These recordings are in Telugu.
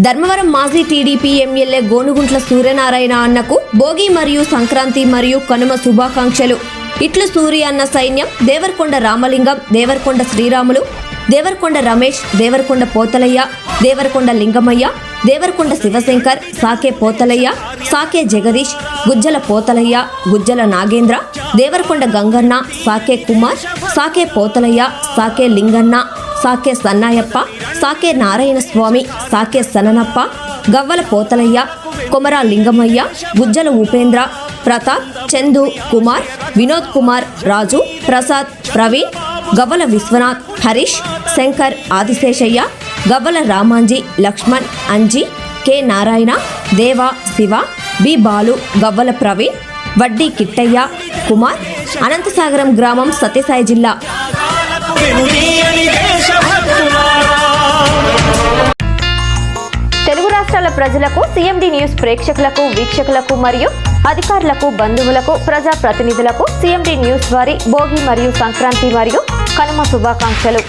ధర్మవరం మాజీ టీడీపీ ఎమ్మెల్యే గోనుగుంట్ల సూర్యనారాయణ అన్నకు భోగి మరియు సంక్రాంతి మరియు కనుమ శుభాకాంక్షలు. ఇట్లు సూర్య అన్న సైన్యం దేవరకొండ రామలింగం దేవరకొండ శ్రీరాములు దేవరకొండ రమేష్ దేవరకొండ పోతలయ్య దేవరకొండ లింగమయ్య దేవరకొండ శివశంకర్ సాకే పోతలయ్య సాకే జగదీష్ గుజ్జల పోతలయ్య గుజ్జల నాగేంద్ర దేవరకొండ గంగన్న సాకే కుమార్ సాకే పోతలయ్య సాకే లింగన్న సాకే సన్నాయప్ప సాకే నారాయణ స్వామి సాకే సననప్ప గవ్వల పోతలయ్య కొమరా లింగమయ్య గుజ్జల ఉపేంద్ర ప్రతాప్ చందు కుమార్ వినోద్ కుమార్ రాజు ప్రసాద్ ప్రవీణ్ గవ్వల విశ్వనాథ్ హరీష్ శంకర్ ఆదిశేషయ్య గవ్వల రామాంజీ లక్ష్మణ్ అంజీ కె. నారాయణ దేవ శివ బి. బాలు గవ్వల ప్రవీణ్ వడ్డీ కిట్టయ్య కుమార్ అనంతసాగరం గ్రామం సత్యసాయి జిల్లా. తెలుగు రాష్ట్రాల ప్రజలకు సిఎండి న్యూస్ ప్రేక్షకులకు వీక్షకులకు మరియు అధికారులకు బంధువులకు ప్రజా ప్రతినిధులకు సిఎండి న్యూస్ వారి భోగి మరియు సంక్రాంతి మరియు కనుమ శుభాకాంక్షలు.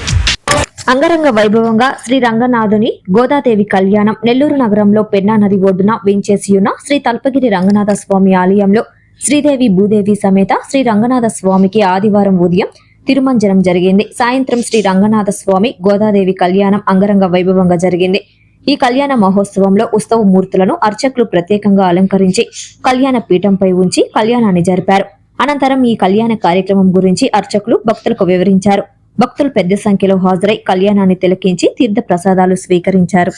అంగరంగ వైభవంగా శ్రీ రంగనాథుని గోదాదేవి కళ్యాణం నెల్లూరు నగరంలో పెన్నా నది ఒడ్డున వేంచేసి శ్రీ తల్పగిరి రంగనాథ స్వామి ఆలయంలో శ్రీదేవి భూదేవి సమేత శ్రీ రంగనాథ స్వామికి ఆదివారం ఉదయం తిరుమంజనం జరిగింది. సాయంత్రం శ్రీ రంగనాథ స్వామి గోదాదేవి కళ్యాణం అంగరంగ వైభవంగా జరిగింది. ఈ కళ్యాణ మహోత్సవంలో ఉత్సవ మూర్తులను అర్చకులు ప్రత్యేకంగా అలంకరించి కళ్యాణ పీఠంపై ఉంచి కళ్యాణాన్ని జరిపారు. అనంతరం ఈ కళ్యాణ కార్యక్రమం గురించి అర్చకులు భక్తులకు వివరించారు. భక్తులు పెద్ద సంఖ్యలో హాజరై కళ్యాణాన్ని తిలకించి తీర్థ ప్రసాదాలు స్వీకరించారు.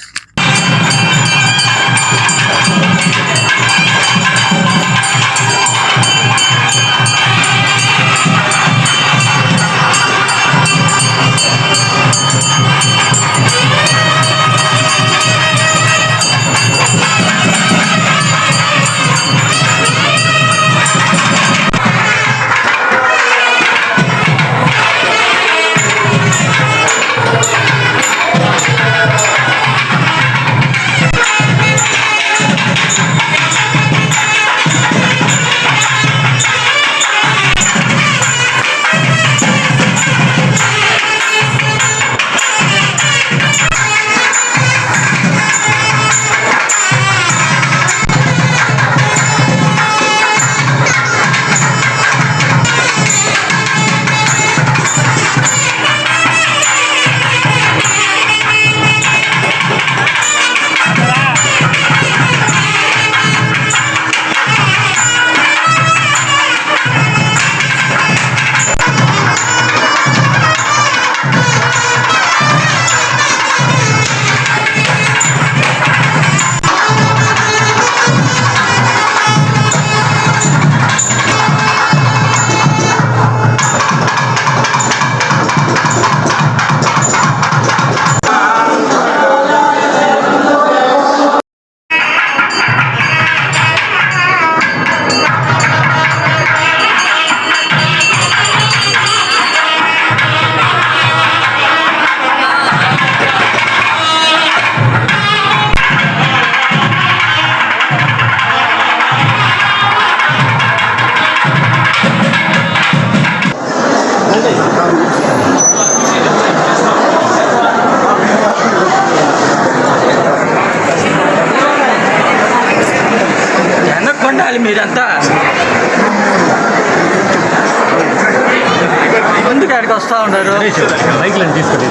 ఎందుకు ఆడికి వస్తూ ఉన్నారు? బైక్లను తీసుకెళ్ళి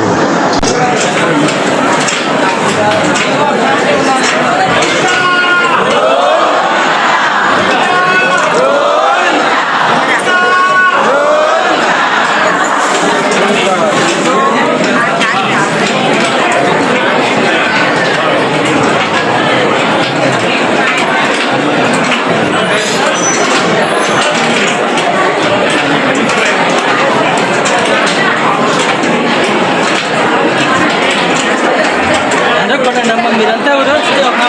కొట్టండి అమ్మ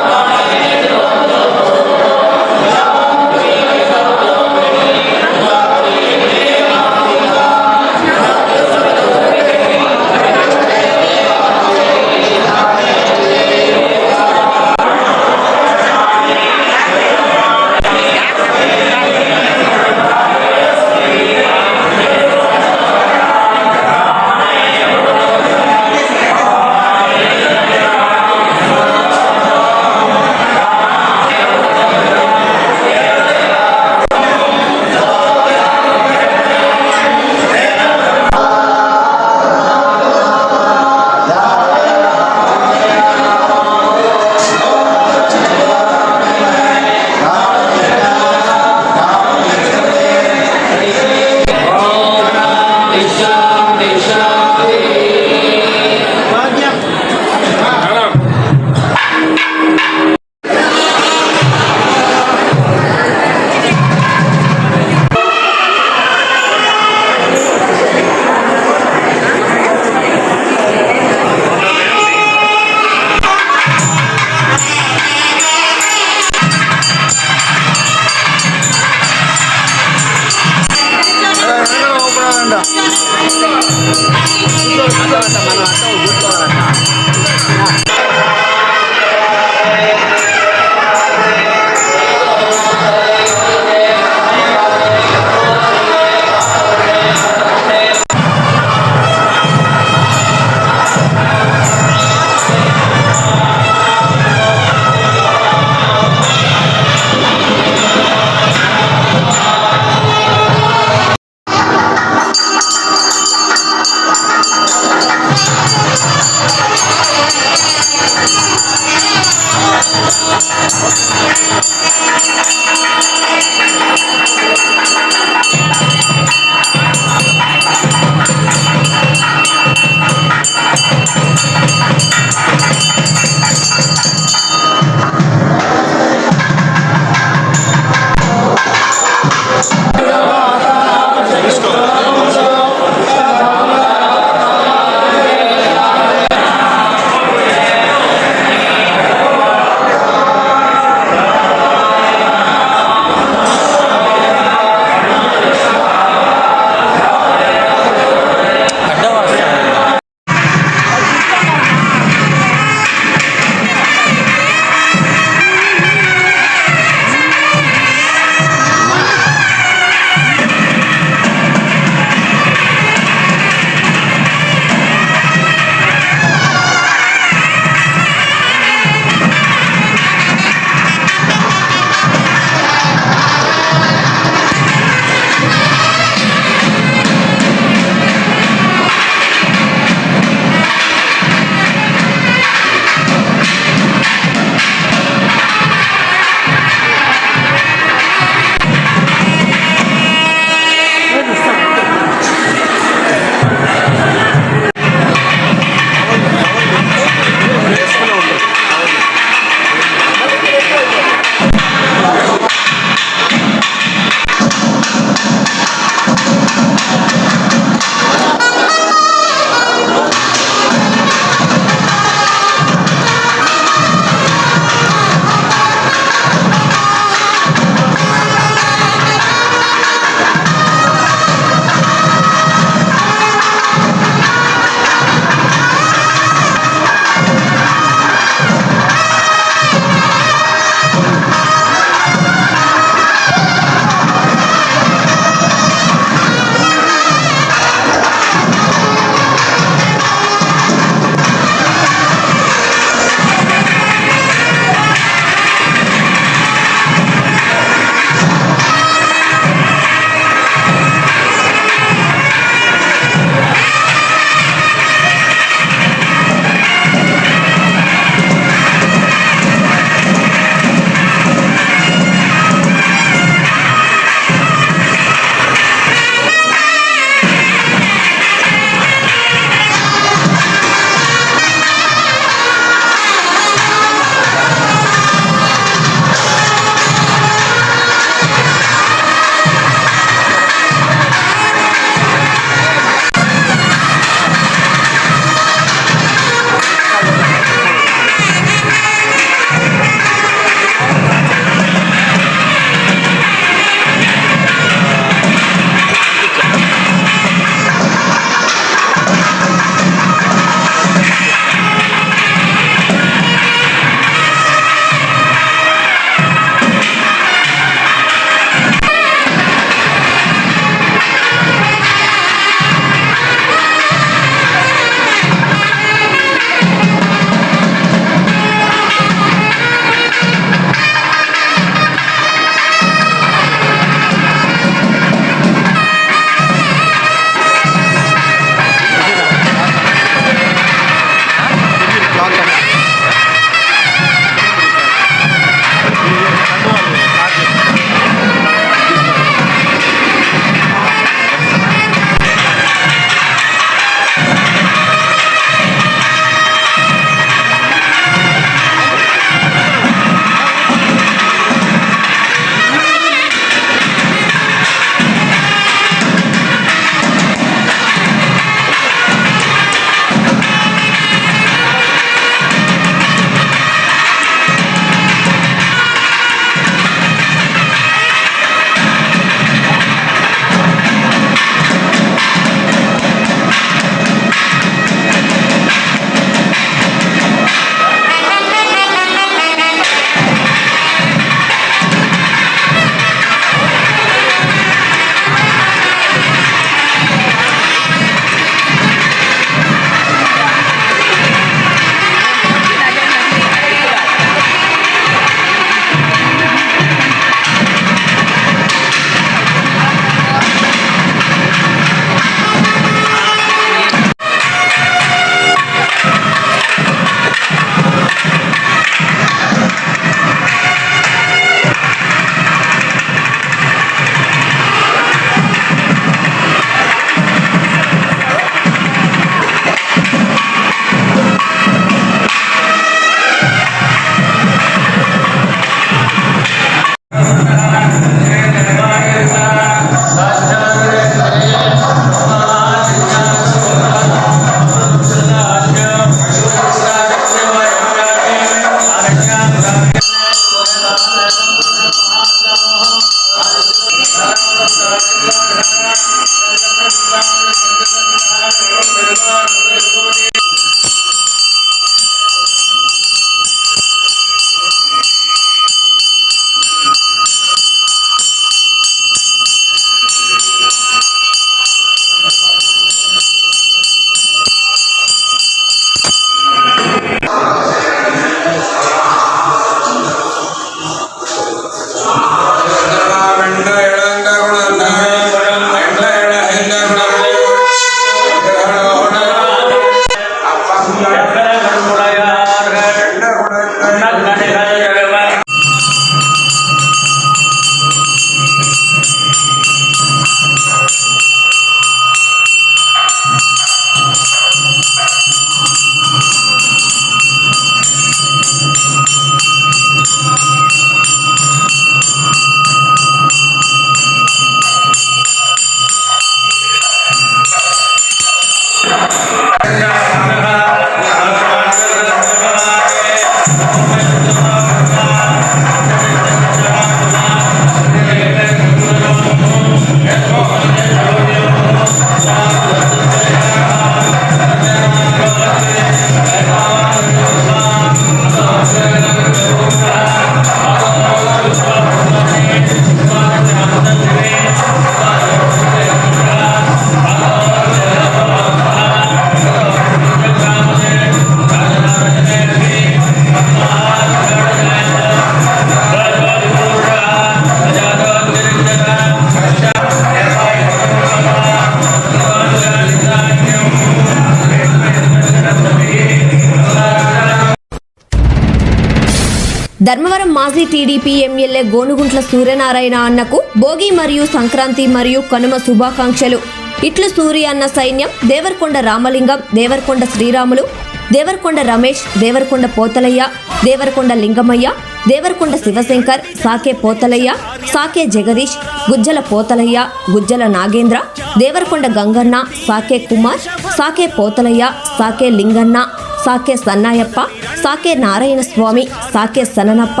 ధర్మవరం మాజీ టీడీపీ ఎమ్మెల్యే గోనుగుంట్ల సూర్యనారాయణ అన్నకు భోగి మరియు సంక్రాంతి మరియు కనుమ శుభాకాంక్షలు. ఇట్లు సూర్య అన్న సైన్యం దేవరకొండ రామలింగం దేవరకొండ శ్రీరాములు దేవరకొండ రమేష్ దేవరకొండ పోతలయ్య దేవరకొండ లింగమయ్య దేవరకొండ శివశంకర్ సాకే పోతలయ్య సాకే జగదీష్ గుజ్జల పోతలయ్య గుజ్జల నాగేంద్ర దేవరకొండ గంగన్న సాకే కుమార్ సాకే పోతలయ్య సాకే లింగన్న సాకే సన్నాయప్ప సాకే నారాయణ స్వామి సాకే సననప్ప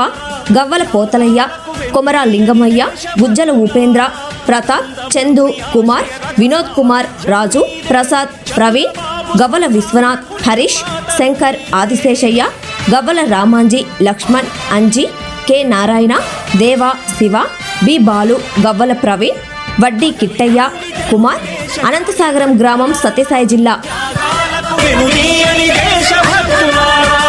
గవ్వల పోతలయ్య కొమరా లింగమయ్య గుజ్జల ఉపేంద్ర ప్రతాప్ చందు కుమార్ వినోద్ కుమార్ రాజు ప్రసాద్ ప్రవీణ్ గవ్వల విశ్వనాథ్ హరీష్ శంకర్ ఆదిశేషయ్య గవ్వల రామాంజీ లక్ష్మణ్ అంజీ కె నారాయణ దేవ శివ బి బాలు గవ్వల ప్రవీణ్ వడ్డీ కిట్టయ్య కుమార్ అనంతసాగరం గ్రామం సత్యసాయి జిల్లా. వినుదీయని దేశభక్తులారా.